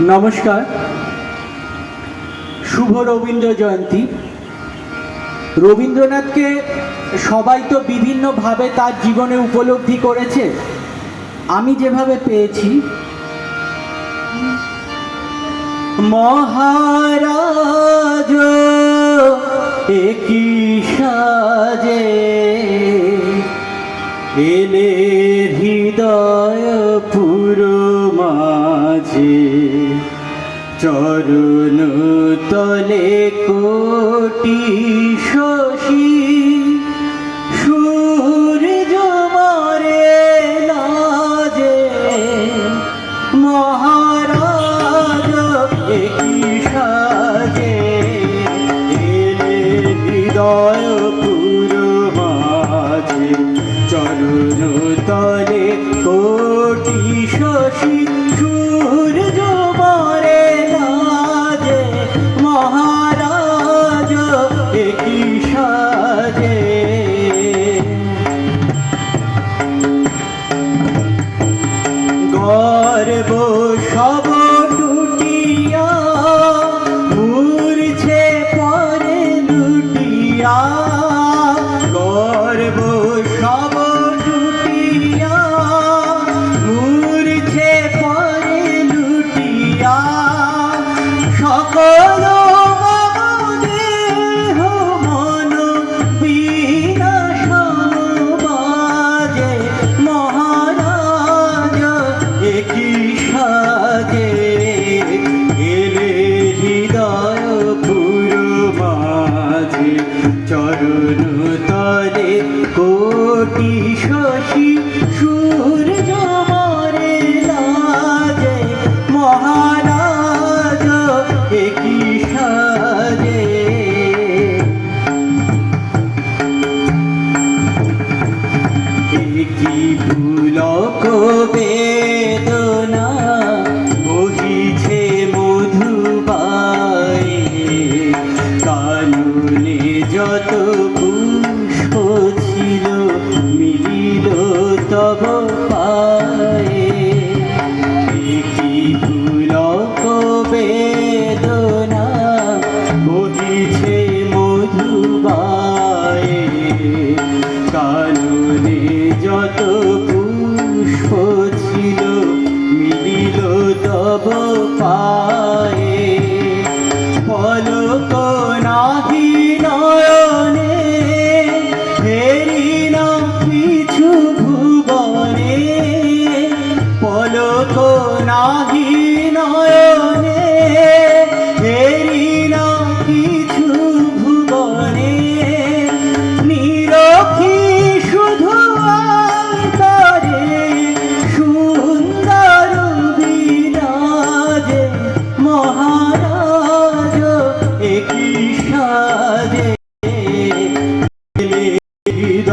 নমস্কার। শুভ রবীন্দ্র জয়ন্তী। রবীন্দ্রনাথকে সবাই তো বিভিন্নভাবে তার জীবনে উপলব্ধি করেছে। আমি যেভাবে পেয়েছি। মহারাজ, একই সাজে এলে হৃদয় পুরো মাঝে চরণ তলে কোটি শশী সূর্য মরে লাজে মহারাজ একই সাজে। বেদনা বহিছে মধুবাই? কানুনে যত পুষ্প ছিল মিলিল তব মিলিল তব পায়ে। পলক নাহি নয়নে হেরি না পিছু ভুবনে। পলক নাহি